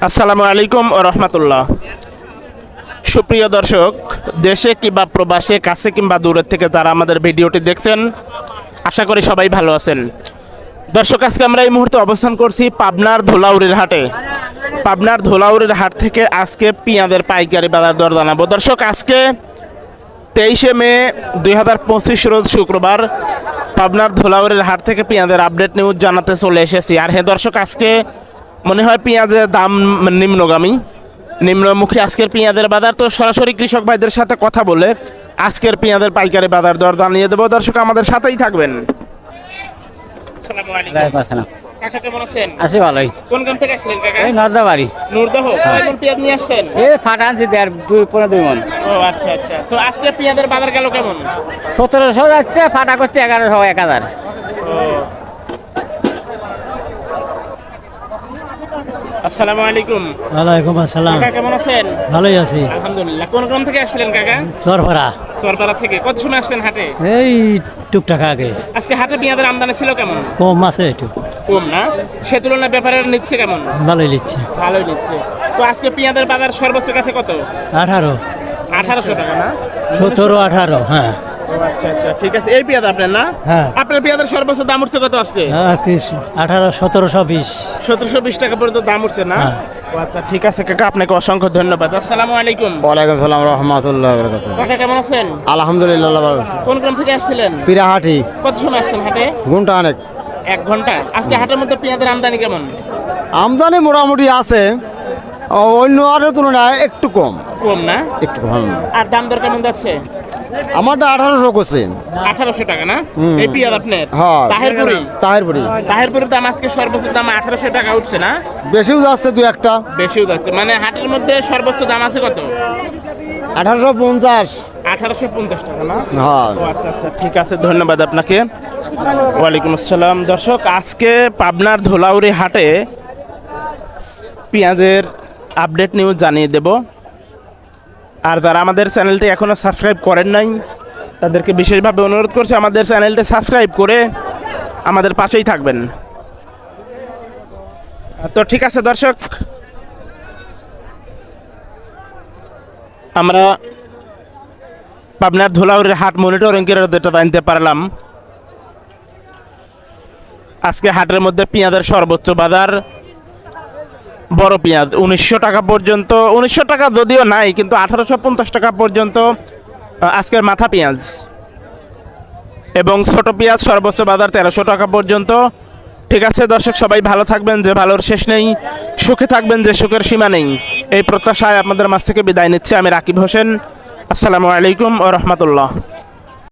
আসসালামু আলাইকুম ও রহমতুল্লাহ। সুপ্রিয় দর্শক, দেশে কিংবা প্রবাসে, কাছে কিংবা দূরের থেকে যারা আমাদের ভিডিওটি দেখছেন, আশা করি সবাই ভালো আছেন। দর্শক, আজকে আমরা এই মুহূর্তে অবস্থান করছি পাবনার ধোলাউরির হাটে। পাবনার ধোলাউরির হাট থেকে আজকে পেঁয়াজের পাইকারি বাজার দর জানাব। দর্শক, আজকে তেইশে মে দুই হাজার পঁচিশ রোজ শুক্রবার পাবনার ধোলাউরের হাট থেকে পেঁয়াজের আপডেট নিউজ জানাতে চলে এসেছি। আর হ্যাঁ দর্শক, আজকে মনে হয় পেঁয়াজের দাম নিম্নগামী। নিম্নমুখী আজকের পেঁয়াজের বাজার। তো সরাসরি কৃষক ভাইদের সাথে কথা বলে আজকের পেঁয়াজের পাইকারি বাজার দর জানিয়ে দেবো। দর্শক আমাদের সাথেই থাকবেন। আসসালামু। আলাইকুম। কাকা কেমন আছেন? আছি ভালোই। কোন গ্রাম থেকে আসলেন কাকা? এই নর্দা বাড়ি কয়জন পেঁয়াজ নিয়ে আসছেন? এ ফাটা আনছি দেড় দুই পনেরো দুই মন। ও আচ্ছা আচ্ছা। তো আজকে পেঁয়াজের বাজার গেল কেমন? সতেরোশো যাচ্ছে ফাটা করছে এগারোশো এক হাজার। আসসালামু আলাইকুম। ওয়ালাইকুম আসসালাম। কাকা কেমন আছেন? ভালোই আছি। আলহামদুলিল্লাহ। কোন গ্রাম থেকে আসছিলেন কাকা? চরপাড়া। সোয়ারপাড়া থেকে। কত সময় আসছেন হাটে? এই টুকটাক আগে। আজকে হাটে পেঁয়াজের আমদানি ছিল কেমন? কম আছে একটু। কম না? সে তুলনায় ব্যাপারের নিচ্ছে কেমন? ভালোই নিচ্ছে। ভালোই নিচ্ছে। তো আজকে পেঁয়াজের বাজার সর্বোচ্চ কাছে কত? আঠারো। আঠারোশো টাকা না? সতেরো আঠারো হ্যাঁ। আচ্ছা আচ্ছা ঠিক আছে। এই পেঁয়াজ আপনার না? হ্যাঁ। আপনার পেঁয়াজের সর্বোচ্চ দাম উঠছে কত আজকে? আঠারো সতেরোশো বিশ। সতেরোশো বিশ টাকা পর্যন্ত দাম উঠছে না? হ্যাঁ। আচ্ছা ঠিক আছে কাকা আপনাকে অসংখ্য ধন্যবাদ। আসসালামু আলাইকুম। ওয়ালাইকুম সালাম রহমতুল্লাহ বরকাত কাকা কেমন আছেন? আলহামদুলিল্লাহ ভালো আছি। কোন গ্রাম থেকে আসছিলেন? পিরাহাটি। কত সময় আসছেন হাটে? ঘুমটা অনেক। এক ঘণ্টা? আজকে হাটের মধ্যে পেঁয়াজের আমদানি কেমন? আমদানি মোটামুটি আছে। অন্য আরের তুলনায় একটু কম। কম না? একটু কম। আর দাম দর কেমন যাচ্ছে? আমারটা আঠারোশো করছে আঠারোশো টাকা না? এই পেঁয়াজ আপনার? হ্যাঁ। তাহেরপুরি? তাহেরপুরি। তাহেরপুরের দাম আজকে সর্বোচ্চ দাম আঠারোশো টাকা উঠছে না? বেশিও যাচ্ছে দু একটা। বেশিও যাচ্ছে। মানে হাটের মধ্যে সর্বোচ্চ দাম আছে কত? আঠারোশো পঞ্চাশ। আঠারোশো পঞ্চাশ টাকা না? হ্যাঁ। আচ্ছা আচ্ছা ঠিক আছে ধন্যবাদ আপনাকে। ওয়ালাইকুম আসসালাম। দর্শক আজকে পাবনার ধোলাউরি হাটে পেঁয়াজের আপডেট নিউজ জানিয়ে দেব। আর যারা আমাদের চ্যানেলটি এখনও সাবস্ক্রাইব করেন নাই, তাদেরকে বিশেষভাবে অনুরোধ করছি আমাদের চ্যানেলটি সাবস্ক্রাইব করে আমাদের পাশেই থাকবেন। তো ঠিক আছে দর্শক, আমরা পাবনার ধুলাউরের হাট মনিটরিং করে যেটা জানতে পারলাম। আজকে হাটের মধ্যে পেঁয়াজের সর্বোচ্চ বাজার বড় পেঁয়াজ, উনিশশো টাকা পর্যন্ত, উনিশশো টাকা যদিও নাই, কিন্তু আঠারোশো পঞ্চাশ টাকা পর্যন্ত আজকের মাথা পেঁয়াজ। এবং ছোট পেঁয়াজ সর্বোচ্চ বাজার তেরোশো টাকা পর্যন্ত। ঠিক আছে দর্শক, সবাই ভালো থাকবেন, যে ভালোর শেষ নেই, সুখে থাকবেন, যে সুখের সীমা নেই। এই প্রত্যাশায় আপনাদের মাছ থেকে বিদায় নিচ্ছি, আমি রাকিব হোসেন। আসসালামু আলাইকুম ও রহমতুল্লাহ।